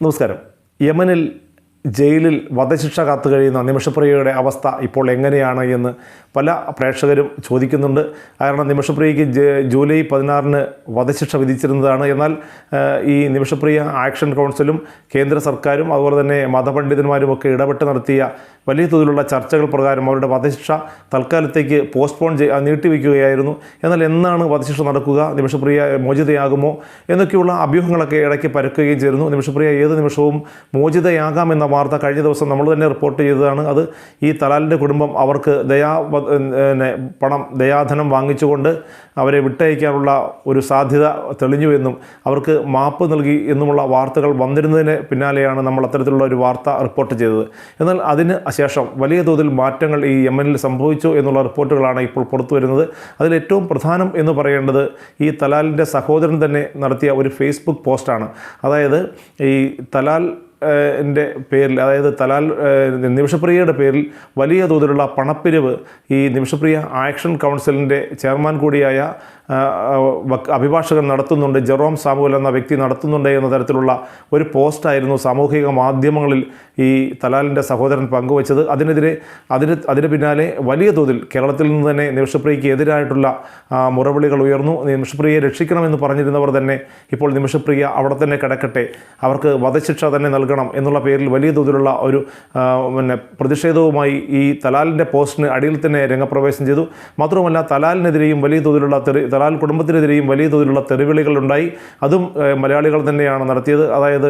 നമസ്കാരം. യമനിൽ ജയിലിൽ വധശിക്ഷ കാത്തു കഴിയുന്ന നിമിഷപ്രിയയുടെ അവസ്ഥ ഇപ്പോൾ എങ്ങനെയാണ് എന്ന് പല പ്രേക്ഷകരും ചോദിക്കുന്നുണ്ട്. കാരണം നിമിഷപ്രിയയ്ക്ക് ജൂലൈ പതിനാറിന് വധശിക്ഷ വിധിച്ചിരുന്നതാണ്. എന്നാൽ ഈ നിമിഷപ്രിയ ആക്ഷൻ കൗൺസിലും കേന്ദ്ര സർക്കാരും അതുപോലെ തന്നെ മതപണ്ഡിതന്മാരുമൊക്കെ ഇടപെട്ട് നടത്തിയ വലിയ തോതിലുള്ള ചർച്ചകൾ പ്രകാരം അവരുടെ വധശിക്ഷ തൽക്കാലത്തേക്ക് പോസ്റ്റ്പോൺ ചെയ് ആ, നീട്ടിവെക്കുകയായിരുന്നു. എന്നാൽ എന്നാണ് വധശിക്ഷ നടക്കുക? നിമിഷപ്രിയ മോചിതയാകുമോ? എന്നൊക്കെയുള്ള അഭ്യൂഹങ്ങളൊക്കെ ഇടയ്ക്ക് പരക്കുകയും ചേരുന്നു നിമിഷപ്രിയ ഏത് നിമിഷവും മോചിതയാകാം എന്ന വാർത്ത കഴിഞ്ഞ ദിവസം നമ്മൾ തന്നെ റിപ്പോർട്ട് ചെയ്തതാണ്. അത് ഈ തലാലിന്റെ കുടുംബം അവർക്ക് ദയാ പണം ദയാധനം വാങ്ങിച്ചുകൊണ്ട് അവരെ വിട്ടയക്കാനുള്ള ഒരു സാധ്യത തെളിഞ്ഞു എന്നും അവർക്ക് മാപ്പ് നൽകി എന്നുമുള്ള വാർത്തകൾ വന്നിരുന്നതിന് പിന്നാലെയാണ് നമ്മൾ അത്തരത്തിലുള്ള ഒരു വാർത്ത റിപ്പോർട്ട് ചെയ്തത്. എന്നാൽ അതിന് ശേഷം വലിയ തോതിൽ മാറ്റങ്ങൾ ഈ യമനിൽ സംഭവിച്ചു എന്നുള്ള റിപ്പോർട്ടുകളാണ് ഇപ്പോൾ പുറത്തു വരുന്നത്. അതിൽ ഏറ്റവും പ്രധാനം എന്ന് പറയേണ്ടത് ഈ തലാലിന്റെ സഹോദരൻ തന്നെ നടത്തിയ ഒരു ഫേസ്ബുക്ക് പോസ്റ്റാണ്. അതായത് ഈ തലാൽ എന്റെ പേരിൽ അതായത് തലാൽ നിമിഷപ്രിയയുടെ പേരിൽ വലിയ തോതിലുള്ള പണപ്പിരിവ് ഈ നിമിഷപ്രിയ ആക്ഷൻ കൗൺസിലിന്റെ ചെയർമാൻ കൂടിയായ അഭിഭാഷകൻ നടത്തുന്നുണ്ട് ജെറോം സാമുവൽ എന്ന വ്യക്തി നടത്തുന്നുണ്ട് എന്ന തരത്തിലുള്ള ഒരു പോസ്റ്റായിരുന്നു സാമൂഹിക മാധ്യമങ്ങളിൽ ഈ തലാലിന്റെ സഹോദരൻ പങ്കുവച്ചത്. അതിനെതിരെ അതിന് അതിന് പിന്നാലെ വലിയ തോതിൽ കേരളത്തിൽ നിന്ന് തന്നെ നിമിഷപ്രിയയ്ക്ക് എതിരായിട്ടുള്ള മുറവിളികൾ ഉയർന്നു. നിമിഷപ്രിയയെ രക്ഷിക്കണമെന്ന് പറഞ്ഞിരുന്നവർ തന്നെ ഇപ്പോൾ നിമിഷപ്രിയ അവിടെ തന്നെ കിടക്കട്ടെ അവർക്ക് വധശിക്ഷ തന്നെ നൽകണം എന്നുള്ള പേരിൽ വലിയ തോതിലുള്ള ഒരു പിന്നെ പ്രതിഷേധവുമായി ഈ തലാലിന്റെ പോസ്റ്റിന് അടിയിൽ തന്നെ രംഗപ്രവേശം ചെയ്തു. മാത്രമല്ല തലാലിനെതിരെയും വലിയ തോതിലുള്ള തെറി തലാൽ കുടുംബത്തിനെതിരെയും വലിയ തോതിലുള്ള തെരുവിളികൾ ഉണ്ടായി അതും മലയാളികൾ തന്നെയാണ് നടത്തിയത്. അതായത്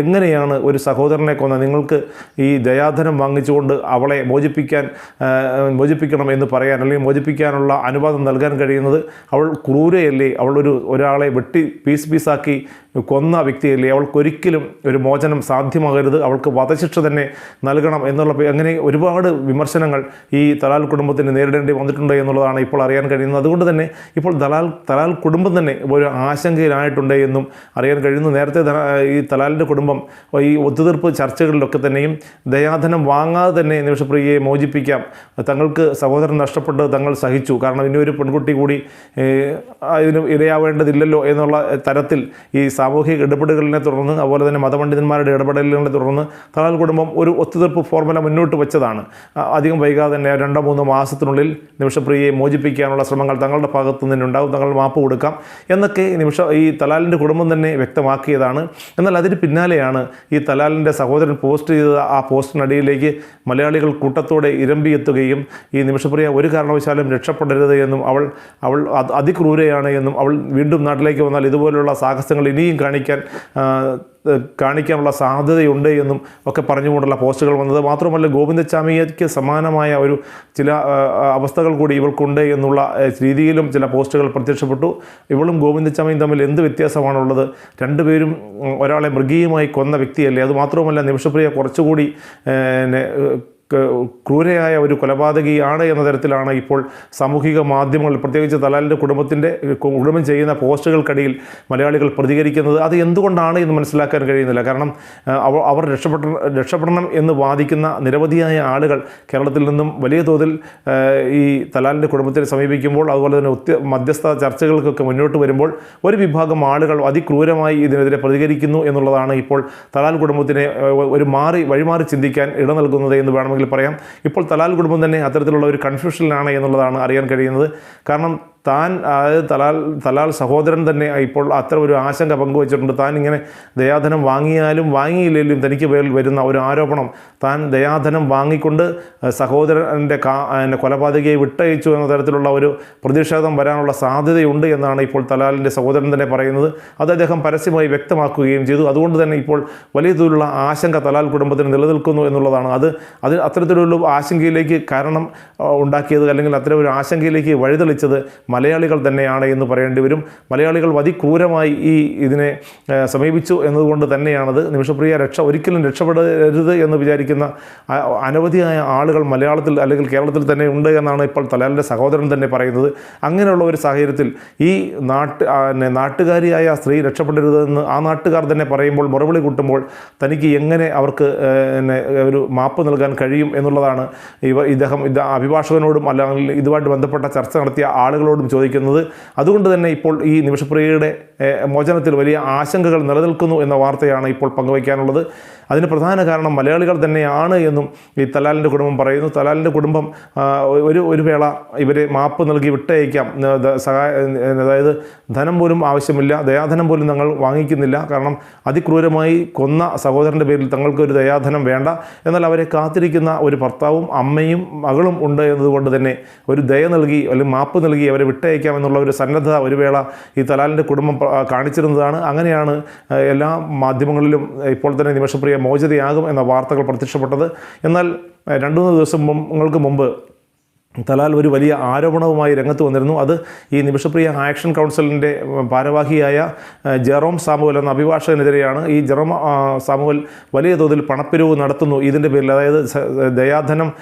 എങ്ങനെയാണ് ഒരു സഹോദരനെ കൊന്ന നിങ്ങൾക്ക് ഈ ദയാധനം വാങ്ങിച്ചുകൊണ്ട് അവളെ മോചിപ്പിക്കാൻ മോചിപ്പിക്കണം എന്ന് പറയാൻ അല്ലെങ്കിൽ മോചിപ്പിക്കാനുള്ള അനുവാദം നൽകാൻ കഴിയുന്നത് അവൾ ക്രൂരയല്ലേ? അവൾ ഒരു ഒരാളെ വെട്ടി പീസ് പീസാക്കി കൊന്ന വ്യക്തിയല്ലേ? അവൾക്കൊരിക്കലും ഒരു മോചനം സാധ്യമാകരുത്. അവൾക്ക് വധശിക്ഷ തന്നെ നൽകണം എന്നുള്ള അങ്ങനെ ഒരുപാട് വിമർശനങ്ങൾ ഈ തലാൽ കുടുംബത്തിന് നേരിടേണ്ടി വന്നിട്ടുണ്ട് എന്നുള്ളതാണ് ഇപ്പോൾ അറിയാൻ കഴിയുന്നത്. അതുകൊണ്ട് തന്നെ ഇപ്പോൾ ദലാൽ തലാൽ കുടുംബം തന്നെ ഒരു ആശങ്കയിലായിട്ടുണ്ട് എന്നും അറിയാൻ കഴിയുന്നു. നേരത്തെ ഈ തലാലിന്റെ കുടുംബം ഈ ഒത്തുതീർപ്പ് ചർച്ചകളിലൊക്കെ തന്നെയും ദയാധനം വാങ്ങാതെ തന്നെ നിമിഷപ്രിയയെ മോചിപ്പിക്കാം. തങ്ങൾക്ക് സഹോദരൻ നഷ്ടപ്പെട്ട് തങ്ങൾ സഹിച്ചു. കാരണം ഇനി ഒരു പെൺകുട്ടി കൂടി അതിന് ഇരയാവേണ്ടതില്ലല്ലോ എന്നുള്ള തരത്തിൽ ഈ സാമൂഹിക ഇടപെടലുകളിനെ തുടർന്ന് അതുപോലെ തന്നെ മതപണ്ഡിതന്മാരുടെ ഇടപെടലുകളെ തുടർന്ന് തലാൽ കുടുംബം ഒരു ഒത്തുതീർപ്പ് ഫോർമുല മുന്നോട്ട് വെച്ചതാണ്. അധികം വൈകാതെ തന്നെ രണ്ടോ മൂന്നോ മാസത്തിനുള്ളിൽ നിമിഷപ്രിയയെ മോചിപ്പിക്കാനുള്ള ശ്രമങ്ങൾ തങ്ങളുടെ ഭാഗത്തു നിന്നുണ്ടാവും തങ്ങൾ മാപ്പ് കൊടുക്കാം എന്നൊക്കെ നിമിഷ ഈ തലാലിന്റെ കുടുംബം തന്നെ വ്യക്തമാക്കിയതാണ്. എന്നാൽ അതിന് പിന്നാലെയാണ് ഈ തലാലിന്റെ സഹോദരൻ പോസ്റ്റ് ചെയ്ത ആ പോസ്റ്റിനടിയിലേക്ക് മലയാളികൾ കൂട്ടത്തോടെ ഇരമ്പിയെത്തുകയും ഈ നിമിഷപ്രിയ ഒരു കാരണവശാലും രക്ഷപ്പെടരുത് എന്നും അവൾ അവൾ അതിക്രൂരയാണ് എന്നും അവൾ വീണ്ടും നാട്ടിലേക്ക് വന്നാൽ ഇതുപോലുള്ള സാഹസങ്ങൾ ഇനിയും കാണിക്കാൻ കാണിക്കാനുള്ള സാധ്യതയുണ്ട് എന്നും ഒക്കെ പറഞ്ഞുകൊണ്ടുള്ള പോസ്റ്റുകൾ വന്നത്. മാത്രമല്ല ഗോവിന്ദച്ചാമിക്ക് സമാനമായ ഒരു ചില അവസ്ഥകൾ കൂടി ഇവൾക്കുണ്ട് എന്നുള്ള രീതിയിലും ചില പോസ്റ്റുകൾ പ്രത്യക്ഷപ്പെട്ടു. ഇവളും ഗോവിന്ദച്ചാമിയും തമ്മിൽ എന്ത് വ്യത്യാസമാണുള്ളത്? രണ്ടുപേരും ഒരാളെ മൃഗീയമായി കൊന്ന വ്യക്തിയല്ലേ? അതുമാത്രവുമല്ല നിമിഷപ്രിയ കുറച്ചുകൂടി ക്രൂരയായ ഒരു കൊലപാതകിയാണ് എന്ന തരത്തിലാണ് ഇപ്പോൾ സാമൂഹിക മാധ്യമങ്ങൾ പ്രത്യേകിച്ച് തലാലിന്റെ കുടുംബത്തിന്റെ കുടുംബം ചെയ്യുന്ന പോസ്റ്റുകൾക്കിടയിൽ മലയാളികൾ പ്രതികരിക്കുന്നത്. അത് എന്തുകൊണ്ടാണ് എന്ന് മനസ്സിലാക്കാൻ കഴിയുന്നില്ല. കാരണം അവർ അവർ രക്ഷപ്പെട്ട രക്ഷപ്പെടണം എന്ന് വാദിക്കുന്ന നിരവധിയായ ആളുകൾ കേരളത്തിൽ നിന്നും വലിയ തോതിൽ ഈ തലാലിന്റെ കുടുംബത്തിനെ സമീപിക്കുമ്പോൾ അതുപോലെ തന്നെ ഒത്തി മധ്യസ്ഥ ചർച്ചകൾക്കൊക്കെ മുന്നോട്ട് വരുമ്പോൾ ഒരു വിഭാഗം ആളുകൾ അതിക്രൂരമായി ഇതിനെതിരെ പ്രതികരിക്കുന്നു എന്നുള്ളതാണ് ഇപ്പോൾ തലാൽ കുടുംബത്തിനെ ഒരു മാറി വഴിമാറി ചിന്തിക്കാൻ ഇട നൽകുന്നത് എന്ന് വേണമെങ്കിൽ പറയാം. ഇപ്പോൾ തലാൽ കുടുംബം തന്നെ അത്തരത്തിലുള്ള ഒരു കൺഫ്യൂഷനിലാണ് എന്നുള്ളതാണ് അറിയാൻ കഴിയുന്നത്. കാരണം താൻ അതായത് തലാൽ തലാൽ സഹോദരൻ തന്നെ ഇപ്പോൾ അത്ര ഒരു ആശങ്ക പങ്കുവച്ചിട്ടുണ്ട്. താൻ ഇങ്ങനെ ദയാധനം വാങ്ങിയാലും വാങ്ങിയില്ലെങ്കിലും തനിക്ക് പേരിൽ വരുന്ന ഒരു ആരോപണം. താൻ ദയാധനം വാങ്ങിക്കൊണ്ട് സഹോദരന്റെ കാ എന്റെ കൊലപാതകയെ വിട്ടയച്ചു എന്ന തരത്തിലുള്ള ഒരു പ്രതിഷേധം വരാനുള്ള സാധ്യതയുണ്ട് എന്നാണ് ഇപ്പോൾ തലാലിന്റെ സഹോദരൻ തന്നെ പറയുന്നത്. അത് അദ്ദേഹം പരസ്യമായി വ്യക്തമാക്കുകയും ചെയ്തു. അതുകൊണ്ട് തന്നെ ഇപ്പോൾ വലിയ തോതിലുള്ള ആശങ്ക തലാൽ കുടുംബത്തിന് നിലനിൽക്കുന്നു എന്നുള്ളതാണ്. അത് അത് അത്തരത്തിലുള്ള ആശങ്കയിലേക്ക് കാരണം ഉണ്ടാക്കിയത് അല്ലെങ്കിൽ അത്തരം ഒരു ആശങ്കയിലേക്ക് വഴിതെളിച്ചത് മലയാളികൾ തന്നെയാണ് എന്ന് പറയേണ്ടി വരും. മലയാളികൾ അതിക്രൂരമായി ഈ ഇതിനെ സമീപിച്ചു എന്നതുകൊണ്ട് തന്നെയാണത്. നിമിഷപ്രിയ രക്ഷ ഒരിക്കലും രക്ഷപ്പെടരുത് എന്ന് വിചാരിക്കുന്ന അനവധിയായ ആളുകൾ മലയാളത്തിൽ അല്ലെങ്കിൽ കേരളത്തിൽ തന്നെ ഉണ്ട് എന്നാണ് ഇപ്പോൾ തലാലിന്റെ സഹോദരൻ തന്നെ പറയുന്നത്. അങ്ങനെയുള്ള ഒരു സാഹചര്യത്തിൽ ഈ നാട്ട് നാട്ടുകാരിയായ സ്ത്രീ രക്ഷപ്പെടരുതെന്ന് ആ നാട്ടുകാർ തന്നെ പറയുമ്പോൾ മറുപടി കൂട്ടുമ്പോൾ തനിക്ക് എങ്ങനെ അവർക്ക് ഒരു മാപ്പ് നൽകാൻ കഴിയും എന്നുള്ളതാണ് ഇവ ഇദ്ദേഹം ഇത് അഭിഭാഷകനോടും അല്ലെങ്കിൽ ഇതുമായിട്ട് ബന്ധപ്പെട്ട ചർച്ച നടത്തിയ ആളുകളോടും പലരോടും ചോദിക്കുന്നത്. അതുകൊണ്ട് തന്നെ ഇപ്പോൾ ഈ നിമിഷപ്രിയയുടെ മോചനത്തിൽ വലിയ ആശങ്കകൾ നിലനിൽക്കുന്നു എന്ന വാർത്തയാണ് ഇപ്പോൾ പങ്കുവയ്ക്കാനുള്ളത്. അതിന് പ്രധാന കാരണം മലയാളികൾ തന്നെയാണ് എന്നും ഈ തലാലിന്റെ കുടുംബം പറയുന്നു. തലാലിന്റെ കുടുംബം ഒരു ഒരു വേള ഇവരെ മാപ്പ് നൽകി വിട്ടയക്കാം. സഹായ അതായത് ധനം പോലും ആവശ്യമില്ല ദയാധനം പോലും ഞങ്ങൾ വാങ്ങിക്കുന്നില്ല. കാരണം അതിക്രൂരമായി കൊന്ന സഹോദരന്റെ പേരിൽ തങ്ങൾക്ക് ഒരു ദയാധനം വേണ്ട. എന്നാൽ അവരെ കാത്തിരിക്കുന്ന ഒരു ഭർത്താവും അമ്മയും മകളും ഉണ്ട് എന്നതുകൊണ്ട് തന്നെ ഒരു ദയ നൽകി അല്ലെങ്കിൽ മാപ്പ് നൽകി അവരെ വിട്ടയക്കാം എന്നുള്ള ഒരു സന്നദ്ധത ഒരു വേള ഈ തലാലിന്റെ കുടുംബം കാണിച്ചിരുന്നതാണ്. അങ്ങനെയാണ് എല്ലാ മാധ്യമങ്ങളിലും ഇപ്പോൾ തന്നെ നിമിഷപ്രിയ മോചിതയാകും എന്ന വാർത്തകൾ പ്രത്യക്ഷപ്പെട്ടത്. എന്നാൽ രണ്ടു മൂന്ന് ദിവസം നിങ്ങൾക്ക് മുമ്പ് തലാൽ ഒരു വലിയ ആരോപണവുമായി രംഗത്ത് വന്നിരുന്നു. അത് ഈ നിമിഷപ്രിയ ആക്ഷൻ കൗൺസിലിന്റെ ഭാരവാഹിയായ ജെറോം സാമുവൽ എന്ന അഭിഭാഷകനെതിരെയാണ് ഈ ജെറോം സാമുവൽ വലിയ തോതിൽ പണപ്പിരിവ് നടത്തുന്നു. ഇതിന്റെ പേരിൽ അതായത് ദയാധനം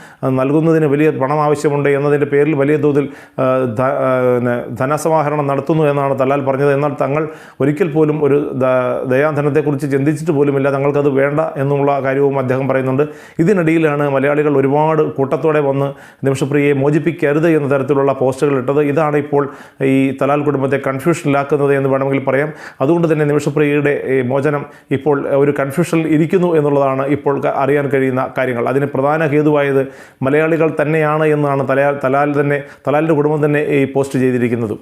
നൽകുന്നതിന് വലിയ പണം ആവശ്യമുണ്ട് എന്നതിന്റെ പേരിൽ വലിയ തോതിൽ ധനസമാഹരണം നടത്തുന്നു എന്നാണ് തലാൽ പറഞ്ഞത്. എന്നാൽ തങ്ങൾ ഒരിക്കൽ പോലും ഒരു ദയാധനത്തെക്കുറിച്ച് ചിന്തിച്ചിട്ട് പോലുമില്ല. തങ്ങൾക്കത് വേണ്ട എന്നുള്ള കാര്യവും അദ്ദേഹം പറയുന്നുണ്ട്. ഇതിനിടയിലാണ് മലയാളികൾ ഒരുപാട് കൂട്ടത്തോടെ വന്ന് നിമിഷപ്രിയയെ മോചിപ്പിക്കരുത് എന്ന തരത്തിലുള്ള പോസ്റ്റുകൾ ഇട്ടത്. ഇതാണ് ഇപ്പോൾ ഈ തലാൽ കുടുംബത്തെ കൺഫ്യൂഷനിലാക്കുന്നത് എന്ന് വേണമെങ്കിൽ പറയാം. അതുകൊണ്ട് തന്നെ നിമിഷപ്രിയയുടെ മോചനം ഇപ്പോൾ ഒരു കൺഫ്യൂഷനിൽ ഇരിക്കുന്നു എന്നുള്ളതാണ് ഇപ്പോൾ അറിയാൻ കഴിയുന്ന കാര്യങ്ങൾ. അതിന് പ്രധാന ഹേതുവായത് മലയാളികൾ തന്നെയാണ് എന്നാണ് തലാൽ തലാൽ തന്നെ തലാലിന്റെ കുടുംബം തന്നെ ഈ പോസ്റ്റ് ചെയ്തിരിക്കുന്നത്.